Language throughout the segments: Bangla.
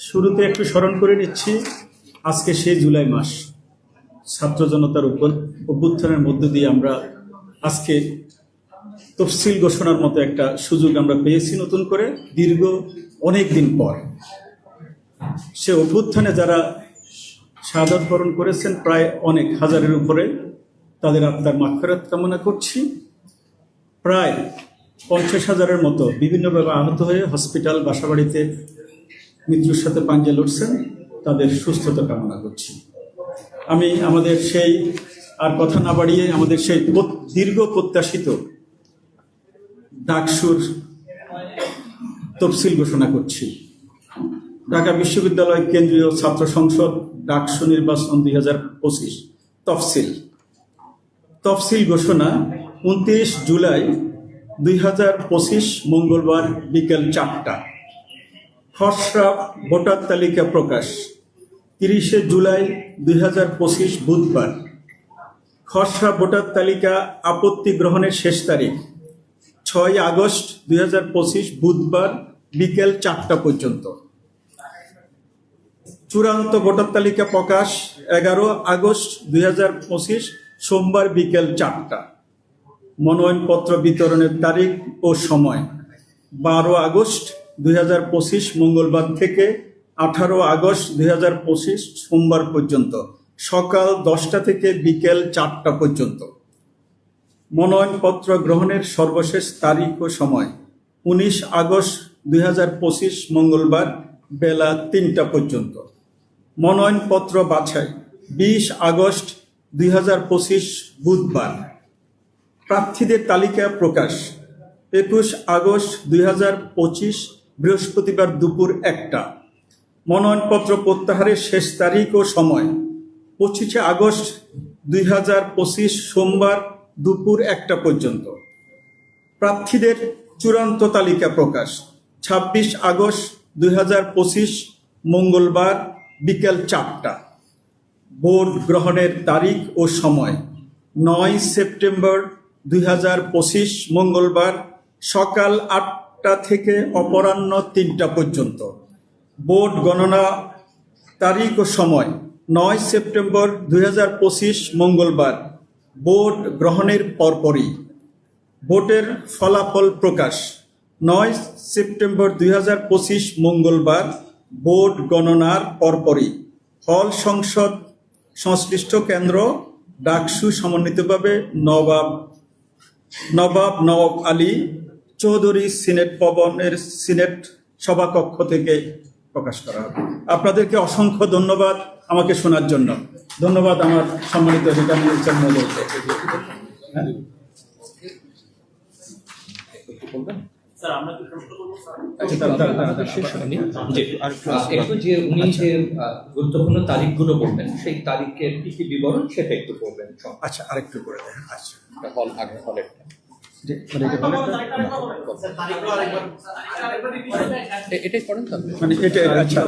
শুরুতে একটু স্মরণ করে নিচ্ছি, আজকে সেই জুলাই মাস। ছাত্র জনতার উপর অভ্যুত্থানের মধ্য দিয়ে আমরা আজকে তফসিল ঘোষণার মতো একটা সুযোগ আমরা পেয়েছি নতুন করে দীর্ঘ অনেক দিন পর। সে অভ্যুত্থানে যারা শাহাদত বরণ করেছেন প্রায় অনেক হাজারের উপরে, তাদের আত্মার মাক্ষরাত কামনা করছি। প্রায় পঞ্চাশ হাজারের মতো বিভিন্নভাবে আহত হয়ে হসপিটাল, বাসাবাড়িতে মৃত্যুর সাথে পাঞ্জা লড়ছেন, তাদের সুস্থতা কামনা করছি। আমি আমাদের সেই, আর কথা না বাড়িয়ে আমাদের সেই দীর্ঘ প্রত্যাশিত ডাকসুর তফসিল ঘোষণা করছি। ঢাকা বিশ্ববিদ্যালয় কেন্দ্রীয় ছাত্র সংসদ ডাকসু নির্বাচন দুই হাজার পঁচিশ তফসিল। তফসিল ঘোষণা উনত্রিশ জুলাই দুই হাজার পঁচিশ মঙ্গলবার বিকেল চারটা। খসড়া ভোটার তালিকা প্রকাশ, তিরিশে জুলাই দুই হাজার পঁচিশ বুধবার। খসড়া ভোটার তালিকা আপত্তি গ্রহণের শেষ তারিখ, ছয় আগস্ট দুই হাজার পঁচিশ বুধবার বিকেল চারটা পর্যন্ত। চূড়ান্ত ভোটার তালিকা প্রকাশ এগারো আগস্ট দুই হাজার পঁচিশ সোমবার বিকেল চারটা। মনোনয়নপত্র বিতরণের তারিখ ও সময়, বারো আগস্ট দুই হাজার পঁচিশ মঙ্গলবার থেকে আঠারো আগস্ট দুই হাজার পঁচিশ সোমবার পর্যন্ত, সকাল দশটা থেকে বিকেল চারটা পর্যন্ত। মনোনয়নপত্র গ্রহণের সর্বশেষ তারিখ ও সময়, উনিশ আগস্ট দুই হাজার পঁচিশ মঙ্গলবার বেলা তিনটা পর্যন্ত। মনোনয়নপত্র বাছাই, বিশ আগস্ট দুই হাজার পঁচিশ বুধবার। প্রার্থীদের তালিকা প্রকাশ, একুশ আগস্ট দুই হাজার পঁচিশ বৃহস্পতিবার দুপুর একটা। মনোনয়নপত্র প্রত্যাহারের শেষ তারিখ ও সময়। পঁচিশে আগস্ট দুই হাজার পঁচিশ সোমবার দুপুর একটা পর্যন্ত। প্রার্থীদের চূড়ান্ত তালিকা প্রকাশ। ছাব্বিশ আগস্ট দুই হাজার পঁচিশ মঙ্গলবার বিকেল চারটা। ভোট গ্রহণের তারিখ ও সময়। নয় সেপ্টেম্বর দুই হাজার পঁচিশ মঙ্গলবার সকাল আটটা থেকে অপরাহ্ন তিনটা পর্যন্ত। ভোট গণনা তারিখ ও সময় নয় সেপ্টেম্বর দুই হাজার পঁচিশ মঙ্গলবার। ভোট গ্রহণের পরপরই। ভোটের ফলাফল প্রকাশ। নয় সেপ্টেম্বর দুই হাজার পঁচিশ মঙ্গলবার ভোট গণনার পরপরই। হল সংসদ সংশ্লিষ্ট কেন্দ্র ডাকসু সমন্বিতভাবে নবাব নবাব নবাব আলী চৌধুরী সিনেট ভবনের সিনেট সভাকক্ষ থেকে প্রকাশ করা হবে। আপনাদেরকে অসংখ্য ধন্যবাদ আমাকে শোনার জন্য। ধন্যবাদ আমার সম্মানিত রিটার্নিং মহোদয়কে হ্যাঁ? আচ্ছা, দাঁড়ান, দাঁড়ান, দাঁড়ান, দাঁড়ান। শেষ হয়নি। যে আর একটু যে উনি গুরুত্বপূর্ণ তারিখগুলো বলবেন সেই তারিখের কি কি বিবরণ সেটা একটু বলবেন আচ্ছা আরেকটু করে দেন। আচ্ছা। হল আগে হলের মানে এটা? মানে এটা আচ্ছা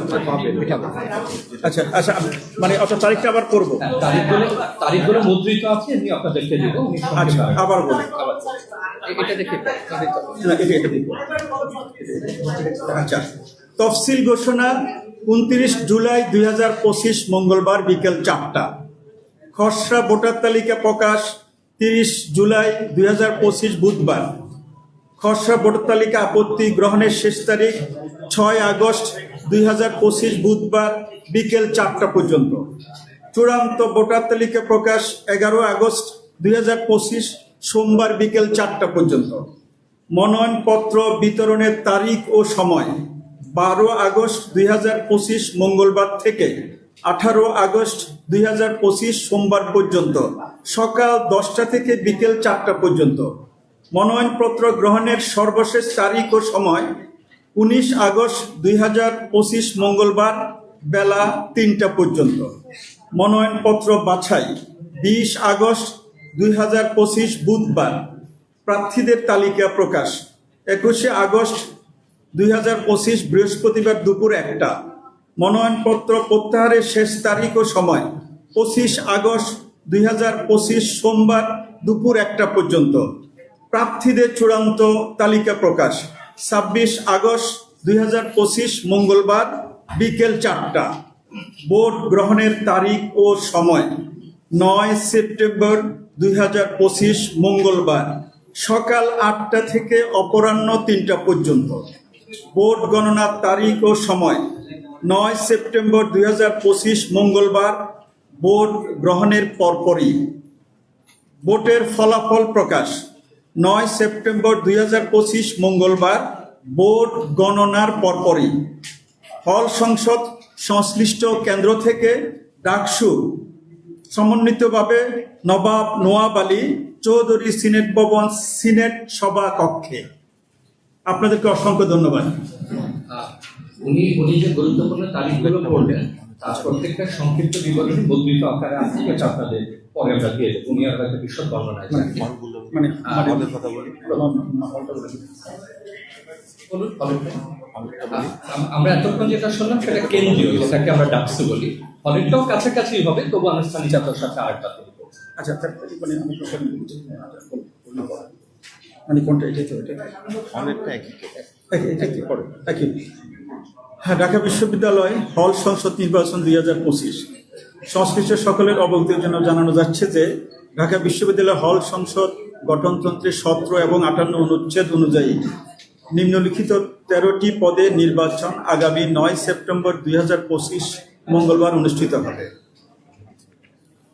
আচ্ছা আচ্ছা মানে অত তারিখটা আবার করব। তারিখগুলো তারিখগুলো মুদ্রিত আছে আমি আপনাদেরকে দিব আচ্ছা আবার বলি এটা দেখে তারিখ তো- না, এটা এটা দিব। আচ্ছা তফসিল ঘোষণা উনত্রিশ জুলাই দুই হাজার পঁচিশ মঙ্গলবার বিকেল চারটা। খসড়া ভোটার তালিকা প্রকাশ তিরিশ জুলাই দুই হাজার পঁচিশ বুধবার। খসড়া ভোটার তালিকা আপত্তি গ্রহণের শেষ তারিখ ছয় আগস্ট দুই হাজার পঁচিশ বুধবার বিকেল চারটা পর্যন্ত। চূড়ান্ত ভোটার তালিকা প্রকাশ এগারো আগস্ট দুই হাজার পঁচিশ সোমবার বিকেল চারটা পর্যন্ত। মনোনয়নপত্র বিতরণের তারিখ ও সময় বারো আগস্ট দুই হাজার পঁচিশ মঙ্গলবার থেকে আঠারো আগস্ট দুই হাজার পঁচিশ সোমবার পর্যন্ত, সকাল দশটা থেকে বিকেল চারটা পর্যন্ত। মনোনয়নপত্র গ্রহণের সর্বশেষ তারিখ ও সময় উনিশ আগস্ট দুই হাজার পঁচিশ মঙ্গলবার বেলা তিনটা পর্যন্ত। মনোনয়নপত্র বাছাই বিশ আগস্ট দুই হাজার পঁচিশ বুধবার। প্রার্থীদের তালিকা প্রকাশ। একুশে আগস্ট দুই হাজার পঁচিশ বৃহস্পতিবার দুপুর একটা। মনোনয়নপত্র প্রত্যাহারের শেষ তারিখ ও সময় পঁচিশ আগস্ট দুই হাজার পঁচিশ সোমবার দুপুর একটা পর্যন্ত। প্রার্থীদের চূড়ান্ত তালিকা প্রকাশ। ছাব্বিশ আগস্ট দুই হাজার পঁচিশ মঙ্গলবার বিকেল চারটা। ভোট গ্রহণের তারিখ ও সময়। নয় সেপ্টেম্বর দুই হাজার পঁচিশ মঙ্গলবার সকাল আটটা থেকে অপরাহ্ন তিনটা পর্যন্ত। ভোট গণনার তারিখ ও সময়। নয় সেপ্টেম্বর দুই হাজার পঁচিশ মঙ্গলবার ভোট গ্রহণের পরপরই ভোটের ফলাফল প্রকাশ। নয় সেপ্টেম্বর দুই হাজার পঁচিশ মঙ্গলবার ভোট গণনার পরপরই হল সংসদ সংশ্লিষ্ট কেন্দ্র থেকে ডাকসু সমন্বিতভাবে নবাব নোয়াব আলী চৌধুরী সিনেট ভবন সিনেট সভা কক্ষে। আপনাদেরকে অসংখ্য ধন্যবাদ। উনি উনি যে গুরুত্বপূর্ণ তারিখগুলো বললেন তার প্রত্যেকটা সংক্ষিপ্ত বিবরণী মুদ্রিত আকারে যেটা আপনাদের পরে আমরা দিয়ে দেবো। উনি আর বিশদ বর্ণনায় যান মানে আমাদের কথা বলি। বলুন হলেরটা। আম- আমরা এতক্ষণ যেটা শুনলাম সেটা কেন্দ্রীয় যেটাকে আমরা ডাকসু বলি। হলেরটাও কাছাকাছি হবে তবু আনুষ্ঠানিকতার সাথে আরেকটা তৈরি করব। আচ্ছা মানে। মানে কোনটা এটা তো এটা অনেকটা একই একই। একই পড়ে। একই। হ্যাঁ ঢাকা বিশ্ববিদ্যালয় হল সংসদ নির্বাচন দুই হাজার পঁচিশ। সংশ্লিষ্ট সকলের অবগতির জন্য জানানো যাচ্ছে যে, ঢাকা বিশ্ববিদ্যালয় হল সংসদ গঠনতন্ত্রের সতেরো এবং আটান্ন অনুচ্ছেদ অনুযায়ী নিম্নলিখিত তেরোটি পদে নির্বাচন আগামী নয় সেপ্টেম্বর দুই হাজার পঁচিশ মঙ্গলবার অনুষ্ঠিত হবে।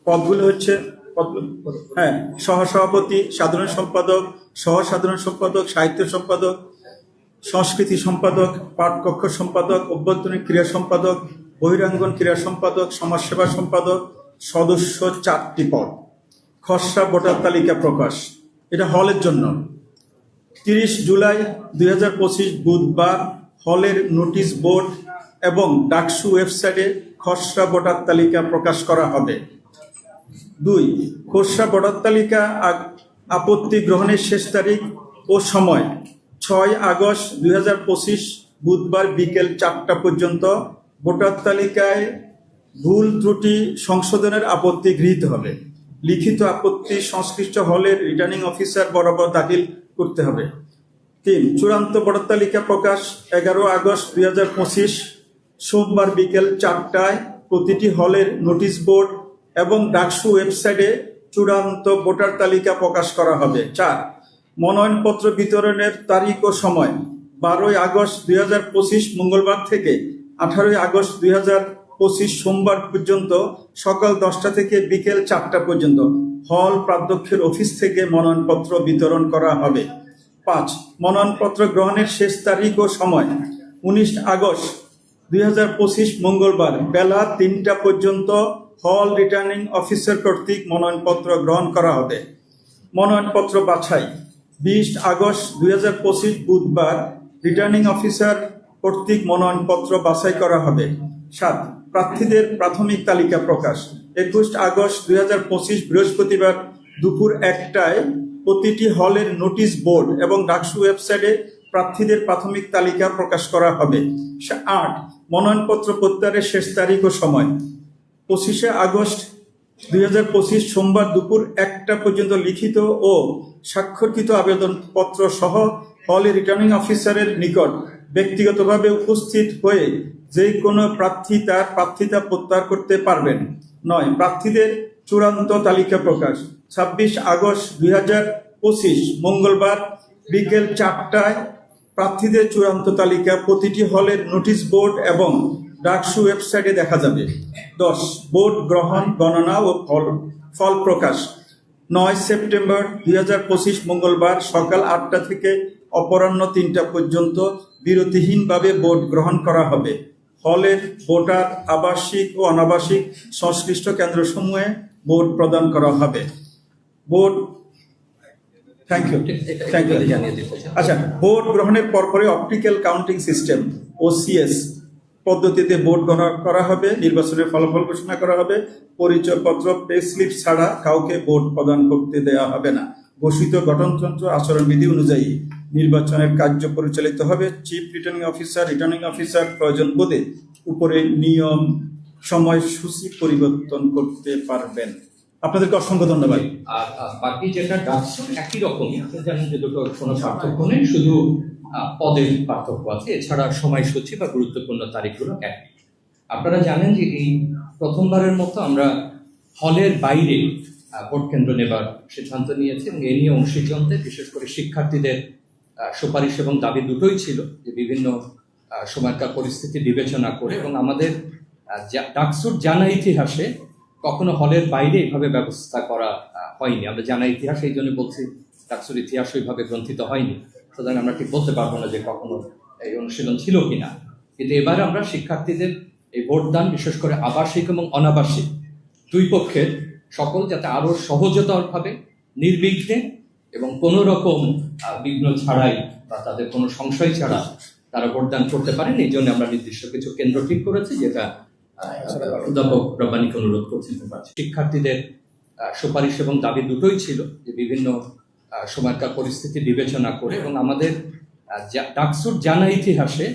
পদগুলো হচ্ছে হ্যাঁ সহসভাপতি, সাধারণ সম্পাদক সহ সাধারণ সম্পাদক, সাহিত্য সম্পাদক সংস্কৃতি সম্পাদক, পাঠকক্ষ সম্পাদক, অভ্যন্তরীণ ক্রীড়া সম্পাদক, বহিরাঙ্গন ক্রীড়া সম্পাদক, সমাজসেবা সম্পাদক, সদস্য চারটি পদ। খসড়া ভোটার তালিকা প্রকাশ। এটা হলের জন্য। তিরিশ জুলাই দুই হাজার পঁচিশ বুধবার হলের নোটিশ বোর্ড এবং ডাকসু ওয়েবসাইটে খসড়া ভোটার তালিকা প্রকাশ করা হবে। দুই, খসড়া ভোটার তালিকা আপত্তি গ্রহণের শেষ তারিখ ও সময়। ছয় আগস্ট দুই হাজার পঁচিশ বুধবার বিকেল চারটা পর্যন্ত ভোটার তালিকায় ভুল ত্রুটি সংশোধনের আপত্তি গৃহীত হবে। লিখিত আপত্তি সংশ্লিষ্ট হলের রিটার্নিং অফিসার বরাবর দাখিল করতে হবে। তিন, চূড়ান্ত ভোটার তালিকা প্রকাশ এগারো আগস্ট দুই হাজার পঁচিশ সোমবার বিকেল চারটায় প্রতিটি হলের নোটিশ বোর্ড এবং ডাকসু ওয়েবসাইটে চূড়ান্ত ভোটার তালিকা প্রকাশ করা হবে। চার মনোনয়নপত্র বিতরণের তারিখ ও সময় বারোই আগস্ট দুই হাজার পঁচিশ মঙ্গলবার থেকে আঠারোই আগস্ট দুই পঁচিশ সোমবার পর্যন্ত সকাল দশটা থেকে বিকেল চারটা পর্যন্ত হল প্রাধ্যক্ষের অফিস থেকে মনোনয়নপত্র বিতরণ করা হবে। পাঁচ, মনোনয়নপত্র গ্রহণের শেষ তারিখ ও সময় উনিশ আগস্ট দুই হাজার পঁচিশ মঙ্গলবার বেলা তিনটা পর্যন্ত হল রিটার্নিং অফিসার কর্তৃক মনোনয়নপত্র গ্রহণ করা হবে। মনোনয়নপত্র বাছাই বিশ আগস্ট দুই হাজার পঁচিশ বুধবার রিটার্নিং অফিসার কর্তৃক মনোনয়নপত্র বাছাই করা হবে। সাত, প্রার্থীদের প্রাথমিক তালিকা প্রকাশ। একুশ আগস্ট দুই হাজার পঁচিশ বৃহস্পতিবার দুপুর একটায় প্রতিটি হলের নোটিশ বোর্ড এবং ডাকসু ওয়েবসাইটে প্রার্থীদের প্রাথমিক তালিকা প্রকাশ করা হবে। আট, মনোনয়নপত্র প্রত্যাহারের শেষ তারিখ ও সময়। পঁচিশে আগস্ট দুই হাজার পঁচিশ সোমবার দুপুর একটা পর্যন্ত লিখিত ও স্বাক্ষরকৃত আবেদনপত্র সহ হলে রিটার্নিং অফিসারের নিকট ব্যক্তিগতভাবে উপস্থিত হয়ে যে কোনো প্রার্থী তার প্রার্থিতা প্রত্যাহার করতে পারবেন। নয়, প্রার্থীদের চূড়ান্ত তালিকা প্রকাশ। ছাব্বিশ আগস্ট দুই হাজার পঁচিশ মঙ্গলবার বিকেল চারটায় প্রার্থীদের চূড়ান্ত তালিকা প্রতিটি হলের নোটিশ বোর্ড এবং ডাকসু ওয়েবসাইটে দেখা যাবে। দশ বোর্ড গ্রহণ গণনা ও ফল ফল প্রকাশ। নয় সেপ্টেম্বর দুই হাজার পঁচিশ মঙ্গলবার সকাল আটটা থেকে অপরাহ্ন তিনটা পর্যন্ত বিরতিহীনভাবে ভোট গ্রহণ করা হবে। হলের ভোটার আবাসিক ও অনাবাসিক সংশ্লিষ্ট কেন্দ্রসমূহে ভোট প্রদান করা হবে। Vote thank you thank you. আচ্ছা ভোট গ্রহণের পরপরই অপটিক্যাল কাউন্টিং সিস্টেম ওসিএস পদ্ধতিতে ভোট গণনা করা হবে, নির্বাচনের ফলাফল ঘোষণা করা হবে। পরিচয়পত্র পে স্লিপ ছাড়া কাউকে ভোট প্রদান করতে দেওয়া হবে না। ঘোষিত গঠনতন্ত্র আচরণবিধি অনুযায়ী নির্বাচনের কার্য পরিচালিত হবে। Chief returning officer returning officer প্রয়োজন বোধে উপরে নিয়ম, সময়সূচি পরিবর্তন করতে পারবেন। আপনাদেরকে অসংখ্য ধন্যবাদ। আর বাকি যেটা ডাকসু একই আপনি জানেন যে দুটো কোনো পার্থক্য নেই, শুধু পদের পার্থক্য আছে। এছাড়া সময়সূচি বা গুরুত্বপূর্ণ তারিখগুলো এক। আপনারা জানেন যে এই প্রথমবারের মতো আমরা হলের বাইরে ভোট কেন্দ্র নেবার সিদ্ধান্ত নিয়েছি এবং এ নিয়ে অংশীজনদের, বিশেষ করে শিক্ষার্থীদের সুপারিশ এবং দাবি দুটোই ছিল যে বিভিন্ন সময়কার পরিস্থিতি বিবেচনা করে এবং আমাদের ডাকসুর জানা ইতিহাসে কখনো হলের বাইরে এইভাবে ব্যবস্থা করা হয়নি। আমরা জানা ইতিহাস, এই জন্য বলছি ডাকসুর ইতিহাস ওইভাবে গ্রন্থিত হয়নি। সুতরাং আমরা ঠিক বলতে পারব না যে কখনো এই অনুশীলন ছিল কিনা। কিন্তু এবার আমরা শিক্ষার্থীদের এই ভোটদান, বিশেষ করে আবাসিক এবং অনাবাসিক দুই পক্ষের সকল যাতে আরও সহজতরভাবে, নির্বিঘ্নে এবং কোনো রকম বিঘ্ন ছাড়াই বা তাদের কোনো সংশয় ছাড়া তারা ভোটদান করতে পারেন, এই জন্য আমরা নির্দিষ্ট কিছু কেন্দ্র ঠিক করেছি, যেটা অধ্যাপক রব্বানিকে অনুরোধ করছি। শিক্ষার্থীদের সুপারিশ এবং দাবি দুটোই ছিল যে বিভিন্ন সময়কার পরিস্থিতি বিবেচনা করে এবং আমাদের ডাকসুর জানা ইতিহাসে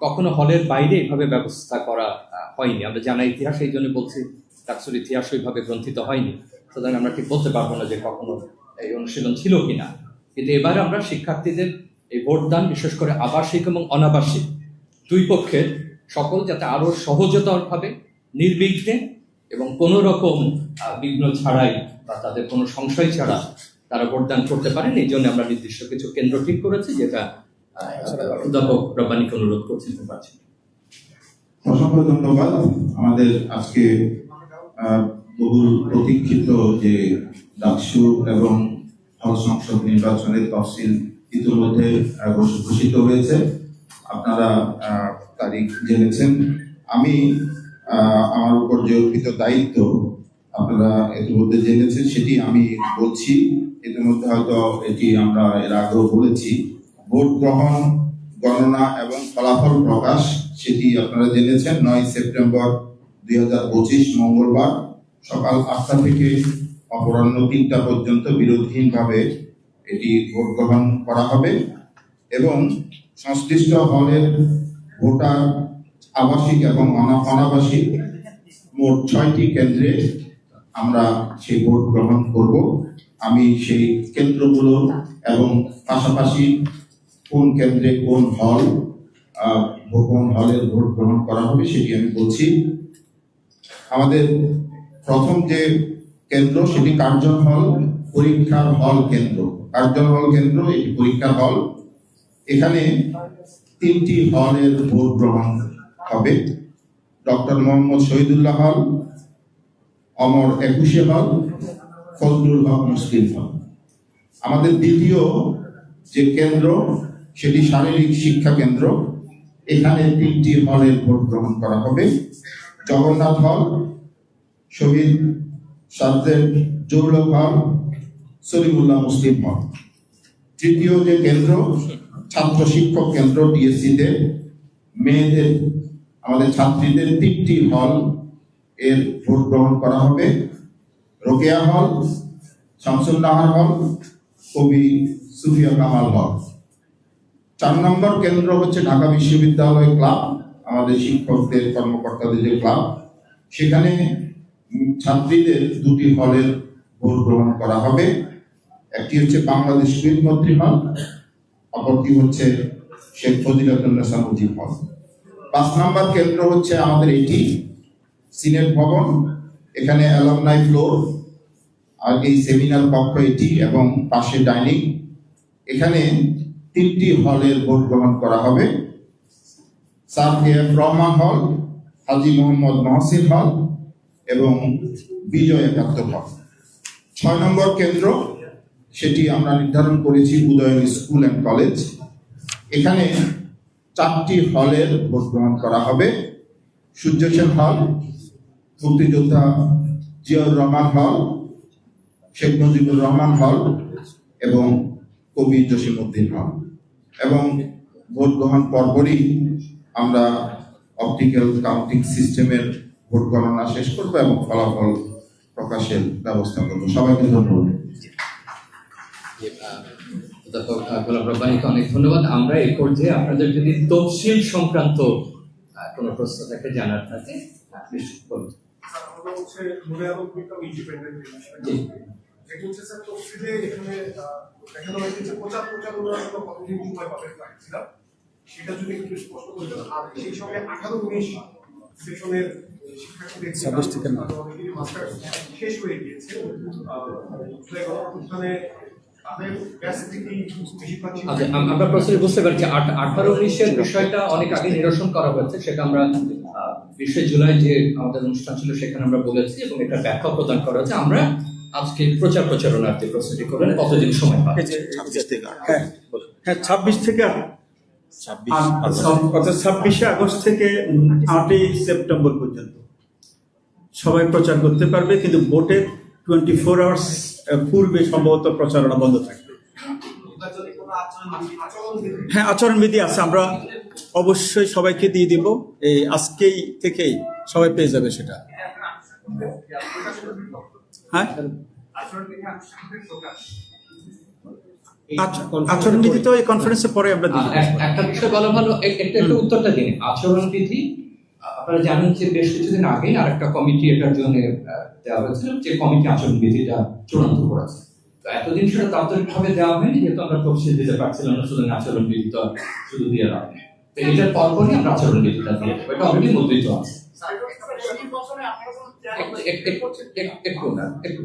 কখনো হলের বাইরে এভাবে ব্যবস্থা করা হয়নি। আমরা জানা ইতিহাস, এই জন্য বলছি ডাকসুর ইতিহাস ওইভাবে গ্রন্থিত হয়নি। সুতরাং আমরা ঠিক বলতে পারব না যে কখনো এই অনুশীলন ছিল কিনা। কিন্তু এবার আমরা শিক্ষার্থীদের এই ভোটদান, বিশেষ করে আবাসিক এবং অনাবাসিক দুই পক্ষের সকল যাতে আরও সহজতরভাবে, নির্বিঘ্নে এবং কোনো রকম বিঘ্ন ছাড়াই বা তাদের কোনো সংশয় ছাড়া তারা ভোটদান করতে পারেন, এই জন্য আমরা নির্দিষ্ট কিছু কেন্দ্র ঠিক করেছি, যেটা অধ্যাপক রব্বানিকে অনুরোধ করছি পারছি অসংখ্য ধন্যবাদ। আমাদের আজকে বহুল প্রতীক্ষিত যে ডাকসু এবং হল সংসদ নির্বাচনের তফসিল ইতিমধ্যে ঘোষিত হয়েছে। আপনারা তারিখ জেনেছেন। আমি আমার উপর যে অর্পিত দায়িত্ব আপনারা ইতিমধ্যে জেনেছেন, সেটি আমি বলছি। ইতিমধ্যে হয়তো এটি আমরা এর আগেও বলেছি। ভোট গ্রহণ গণনা এবং ফলাফল প্রকাশ, সেটি আপনারা জেনেছেন। নয় সেপ্টেম্বর দুই হাজার পঁচিশ, মঙ্গলবার সকাল আটটা থেকে অপরাহ্ন তিনটা পর্যন্ত বিরোধীহীনভাবে এটি ভোট গ্রহণ করা হবে এবং সংশ্লিষ্ট হলের ভোটার, আবাসিক এবং অনা- অনাবাসিক মোট ছয়টি কেন্দ্রে আমরা সেই ভোট গ্রহণ করব। আমি সেই কেন্দ্রগুলো এবং পাশাপাশি কোন কেন্দ্রে কোন হল কোন হলের ভোট গ্রহণ করা হবে সেটি আমি বলছি। আমাদের প্রথম যে কেন্দ্র সেটি কার্জন হল পরীক্ষার হল কেন্দ্র। কার্জন হল কেন্দ্র, এটি পরীক্ষার হল। এখানে তিনটি হলের ভোট গ্রহণ হবে। ডক্টর মোহাম্মদ শহীদুল্লাহ হল অমর একুশে হল ফজলুল হক মুসলিম হল আমাদের দ্বিতীয় যে কেন্দ্র, সেটি শারীরিক শিক্ষা কেন্দ্র। এখানে তিনটি হলের ভোট গ্রহণ করা হবে। জগন্নাথ হল, শহীদ সাজ্জেদ জৌলক হল সলিমুল্লাহ মুসলিম হল। তৃতীয় যে কেন্দ্র, ছাত্র শিক্ষক কেন্দ্র ডিএসসিতে মেয়েদের, আমাদের ছাত্রীদের তিনটি হল এর ভোট গ্রহণ করা হবে। রোকেয়া হল শামসুল হল, কবি সুফিয়া কামাল হল। চার নম্বর কেন্দ্র হচ্ছে ঢাকা বিশ্ববিদ্যালয় ক্লাব, আমাদের শিক্ষকদের, কর্মকর্তাদের যে ক্লাব। সেখানে ছাত্রীদের দুটি হলের ভোট গ্রহণ করা হবে। একটি হচ্ছে বাংলাদেশ শহীদ মন্ত্রী হল, অপরটি হচ্ছে শেখ ফজিলাতুল্লাহ মুজিব হল। পাঁচ নম্বর কেন্দ্র হচ্ছে আমাদের এটি সিনেট ভবন, এখানে অ্যালামনাই ফ্লোর আর এই সেমিনার কক্ষ এটি, এবং পাশে ডাইনিং এখানে তিনটি হলের ভোট গ্রহণ করা হবে। স্যার কে এফ রহমান হল হাজি মোহাম্মদ মহসিন হল এবং বিজয় একাত্তর হল। ছয় নম্বর কেন্দ্র, সেটি আমরা নির্ধারণ করেছি উদয়ন স্কুল অ্যান্ড কলেজ। এখানে চারটি হলের ভোট গ্রহণ করা হবে। সূর্য সেন হল মুক্তিযোদ্ধা জিয়াউর রহমান হল, শেখ মুজিবুর রহমান হল এবং কবি জসিমউদ্দিন হল। এবং ভোট গ্রহণ পরপরই আমরা অপটিক্যাল কাউন্টিং সিস্টেমের ভোট গণনা শেষ করব এবং ফলাফল প্রকাশের ব্যবস্থা করব। সবাইকে ধন্যবাদ। অনেক ধন্যবাদ। আমরা এই পর্যায়ে আপনাদের যদি তফসিল সংক্রান্ত কোনো প্রশ্ন থাকে জানার থাকে নিশ্চিত হচ্ছে মনে আরও বিকাম ইন্ডিপেন্ডেন্ট। যেটি হচ্ছে স্যার তফসিলে এখানে দেখানো হয়েছে যে প্রচার প্রচারণার জন্য কতদিন সময় পাবেন ম্যাক্সিমাম সেটা যদি একটু স্পষ্ট করে দেন আর সেই সঙ্গে আঠারো উনিশ সেশনের শিক্ষার্থীদের মাস্টার্স শেষ হয়ে গিয়েছে। আচ্ছা আম- আমরা প্রশ্ন বুঝতে পারছি। আঠারো উনিশের বিষয়টা অনেক আগে নিরসন করা হয়েছে সেটা আমরা বিশে জুলাই যে আমাদের অনুষ্ঠান ছিল সেখানে আমরা বলেছি এবং এটা ব্যাখ্যা প্রদান করা হয়েছে। আমরা আজকে প্রচার প্রচারণার্থে প্রস্তুতি করলেন কতদিন সময় পাবো? এই যে- হ্যাঁ হ্যাঁ ছাব্বিশ থেকে ছাব্বিশে আগস্ট। থেকে আটই সেপ্টেম্বর পর্যন্ত। সবাই প্রচার করতে পারবে কিন্তু ভোটের টোয়েন্টি ফোর আওয়ার্স পূর্বে সম্ভবত প্রচারণা বন্ধ থাকবে। হ্যাঁ আচরণবিধি আছে। আমরা অবশ্যই সবাইকে দিয়ে দিব। এই আজকেই থেকেই সবাই পেয়ে যাবে সেটা। হ্যাঁ? আচরণবিধি তো এই কনফারেন্সে পরে আমরা আহ, একটা বিষয় বলা ভালো এক- একটা উত্তরটা দিন। আচরণবিধি আপনারা জানেন যে বেশ কিছুদিন আগে আরেকটা কমিটি এটার জন্য দেওয়া হয়েছিল যে কমিটি আচরণবিধিটা চূড়ান্ত করেছে তো এতদিন সেটা তাৎক্ষণিকভাবে দেওয়া হয়নি যেহেতু আমরা তফসিল দিতে পারছিলাম না শুধু আচরণবিধি তো শুধু দিয়ে নেই তো এটার পরপরই আমরা আচরণবিধিটা দিয়ে দেবো এটা অলরেডি মুদ্রিত আছে একটু একটু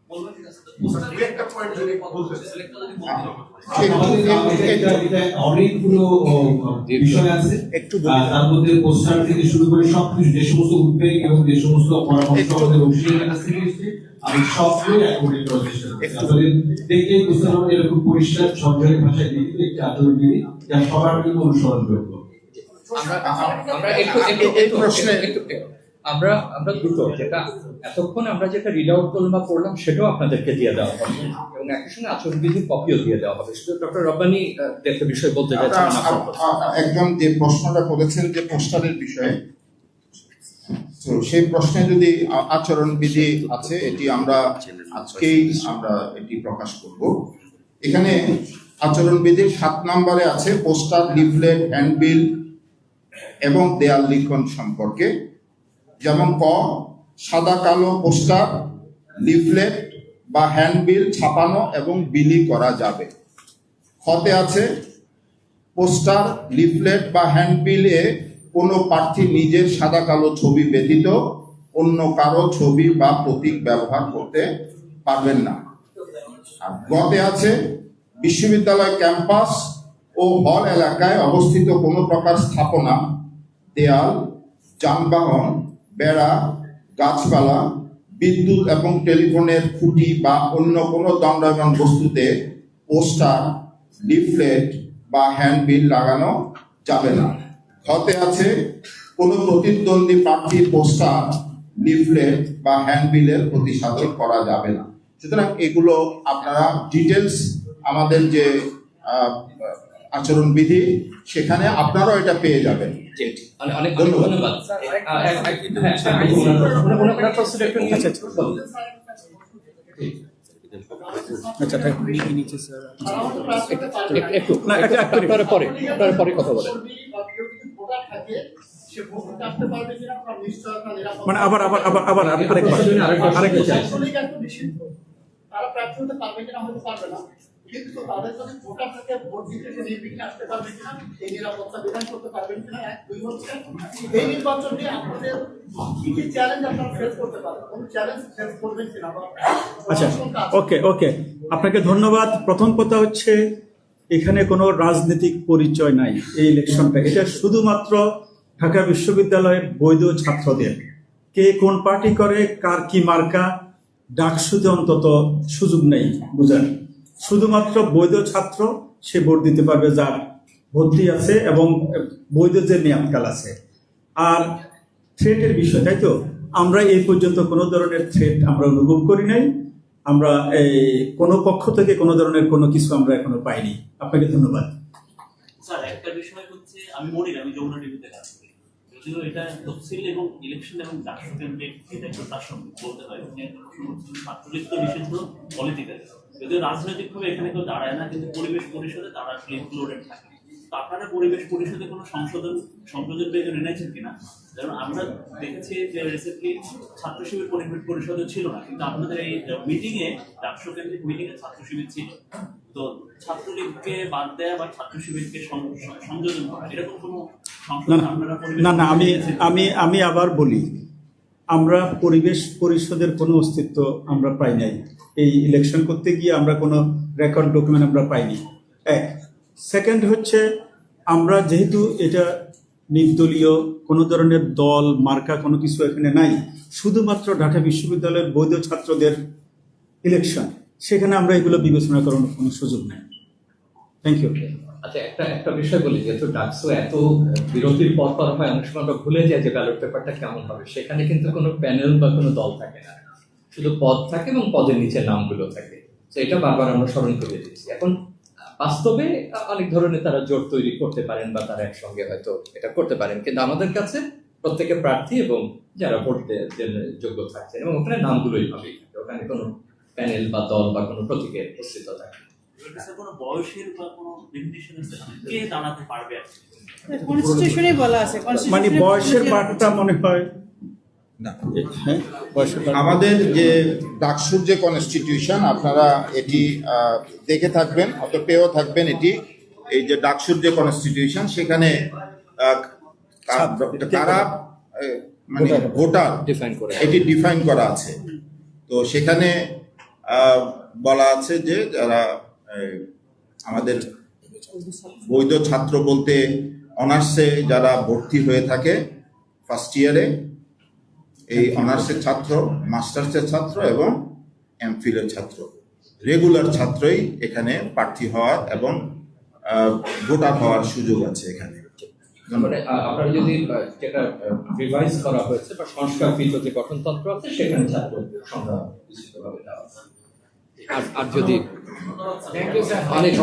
অনেকগুলো ও, বিষয় আছে। তার মধ্যে পোস্টার থেকে শুরু করে সবকিছু যে সমস্ত উদ্বেগ এবং যে সমস্ত পরামর্শ আমাদের অংশীদারের কাছ থেকে এসেছে আমি সবগুলো অ্যাকোমোডেট করার চেষ্টা করছি। আপনাদের দেখলেই বুঝতে পারবেন এরকম পরিষ্কার সরকারি ভাষায় লিখিত একটি আচরণ বিধি যা সবার জন্য অনুসরণযোগ্য। আমরা আমরা একটু একটু একটু একটু- একটু- একটু- আমরা আমরা দুটো যেটা এতক্ষণ আমরা যেটা রিড আউট করলাম বা পড়লাম সেটাও আপনাদেরকে দিয়ে দেওয়া হবে। এবং একই সঙ্গে আচরণবিধির কপিও দিয়ে দেওয়া হবে। শুধু ডক্টর রব্বানি একটা বিষয় বলতে আ- একদম যে প্রশ্নটা করেছেন যে পোস্টারের বিষয়ে তো সেই প্রশ্নে যদি আচরণবিধি আছে এটি আমরা আজকেই আমরা এটি প্রকাশ করব। এখানে আচরণ বিধির সাত নম্বরে আছে পোস্টার লিফলেট হ্যান্ডবিল এবং দেয়াল লিখন সম্পর্কে। যেমন ক, সাদা কালো পোস্টার, লিফলেট বা হ্যান্ডবিল ছাপানো এবং বিলি করা যাবে। খতে আছে, পোস্টার, লিফলেট বা হ্যান্ডবিলে কোনো প্রার্থী নিজের সাদা কালো ছবি ব্যতীত অন্য কারও ছবি বা প্রতীক ব্যবহার করতে পারবেন না। আর গতে আছে, বিশ্ববিদ্যালয় ক্যাম্পাস ও হল এলাকায় অবস্থিত কোনো প্রকার স্থাপনা, দেয়াল, যানবাহন বেড়া, গাছপালা, বিদ্যুৎ এবং টেলিফোনের খুঁটি বা অন্য কোনো দণ্ডায়মান বস্তুতে পোস্টার, লিফলেট বা হ্যান্ডবিল লাগানো যাবে না। হতে আছে কোনো প্রতিদ্বন্দ্বী প্রার্থীর পোস্টার, লিফলেট বা হ্যান্ডবিলের প্রতিসাধন করা যাবে না। সুতরাং এগুলো আপনারা ডিটেলস আমাদের যে আচরণবিধি সেখানে আপনারাও এটা পেয়ে যাবেন। অনেক ধন্যবাদ। মানে আবার আবার আবার আবার আরেকবার আরেকবার। আরেকবার। চাই। আঞ্চলিক তারা প্রার্থী হতে পারবে কিনা হতে পারবে না। কিন্তু তাদের যদি ভোটার থেকে ভোট দিতে নির্বিঘ্নে আসতে পারবে কিনা এই নিরাপত্তা বিধান করতে পারবেন কিনা এক দুই হচ্ছে এই আপনাদের কি কি চ্যালেঞ্জ আপনারা ফেস করতে কোন চ্যালেঞ্জ ফেস করবেন কিনা আচ্ছা ওকে ওকে। আপনাকে ধন্যবাদ। প্রথম কথা হচ্ছে এখানে কোনো রাজনৈতিক পরিচয় নাই এই ইলেকশনটা। এটা শুধুমাত্র ঢাকা বিশ্ববিদ্যালয়ের বৈধ ছাত্রদের। কে কোন পার্টি করে কার কি মার্কা ডাকসুতে অন্তত সুযোগ নেই বুঝার শুধুমাত্র বৈধ ছাত্র সে ভোট দিতে পারবে যার ভর্তি আছে এবং বৈধ যে মেয়াদকাল আছে। আর থ্রেটের বিষয়, তাই তো? আমরা এই পর্যন্ত কোনো ধরনের থ্রেট আমরা অনুভব করি নাই। আমরা এই কোনো পক্ষ থেকে কোনো ধরনের কোনো কিছু আমরা এখনও পাইনি। আপনাকে ধন্যবাদ। স্যার, একটা বিষয় হচ্ছে, আমি মরিন আমি যমুনা টিভিতে কাজ যদিও এটা তফসিল এবং ইলেকশন এবং ডাকসু কেন্দ্রিক এটা একটু প্রাসঙ্গিক বলতে হয়। উনি একটা প্রশ্ন করছিলেন ছাত্রলীগ তো নিষিদ্ধ পলিটিক্যাল যদিও রাজনৈতিকভাবে এখানে কেউ দাঁড়ায় না, কিন্তু পরিবেশ পরিষদে তারা আসলে ইনক্লুডেড থাকে। আপনারা পরিবেশ পরিষদে কোনো সংশোধন সংযোজন প্রয়োজন এনেছেন কিনা? যেমন আমরা দেখেছি যে রিসেন্টলি ছাত্র শিবির পরিবেশ পরিষদে ছিল না কিন্তু আপনাদের এই মিটিং এ ডাকসু কেন্দ্রিক মিটিং এ ছাত্র শিবির ছিল। তো ছাত্রলীগকে বাদ দেয়া বা ছাত্র শিবিরকে সংযোজন করা এরকম কোনো না না আমি আমি আমি আবার বলি আমরা পরিবেশ পরিষদের কোনো অস্তিত্ব আমরা পাই নাই। এই ইলেকশন করতে গিয়ে আমরা কোনো রেকর্ড ডকুমেন্ট আমরা পাইনি। এক সেকেন্ড হচ্ছে, আমরা যেহেতু এটা নির্দলীয়, কোনো ধরনের দল, মার্কা কোনো কিছু এখানে নাই, শুধুমাত্র ঢাকা বিশ্ববিদ্যালয়ের বৈধ ছাত্রদের ইলেকশন সেখানে আমরা এগুলো বিবেচনা করার কোনো সুযোগ নেই। থ্যাংক ইউ আচ্ছা একটা একটা বিষয় বলি, যেহেতু ডাকসু এত বিরতির পর পর হয়, অনেক সময় আমরা ভুলে যাই যে ব্যালট পেপারটা কেমন হবে। সেখানে কিন্তু কোনো প্যানেল বা কোনো দল থাকে না। শুধু পদ থাকে এবং পদের নিচে নামগুলো থাকে। তো এটা বারবার আমরা স্মরণ করে দিচ্ছি। এখন বাস্তবে অনেক ধরনের তারা জোট তৈরি করতে পারেন বা তারা একসঙ্গে হয়তো এটা করতে পারেন। কিন্তু আমাদের কাছে প্রত্যেকে প্রার্থী এবং যারা ভোট যোগ্য থাকছে এবং ওখানে নামগুলোই ভাবেই থাকে। ওখানে কোনো প্যানেল বা দল বা কোনো প্রতীকের অস্তিত্ব থাকে মানে বয়সের বার্তা মনে হয় না। হ্যাঁ? আমাদের যে ডাকসুর যে কনস্টিটিউশন আপনারা এটি দেখে থাকবেন অত পেয়েও থাকবেন এটি। এই যে ডাকসুর যে কনস্টিটিউশন সেখানে আহ, মানে ভোটার। এটি ডিফাইন করা আছে। তো সেখানে বলা আছে যে যারা আমাদের বৈধ ছাত্র বলতে অনার্সে যারা ভর্তি হয়ে থাকে ফার্স্ট ইয়ারে এই অনার্সের ছাত্র মাস্টার্সের ছাত্র এবং এমফিলের ছাত্র। রেগুলার ছাত্রই এখানে প্রার্থী হওয়ার এবং ভোটার হওয়ার সুযোগ আছে এখানে। মানে আপনারা যদি আহ, যেটা রিভাইজ করা হয়েছে বা সংস্কারকৃত যে গঠনতন্ত্র আছে সেখানে ছাত্র সংখ্যা নিশ্চিতভাবে দেওয়া আর আর যদি অনেক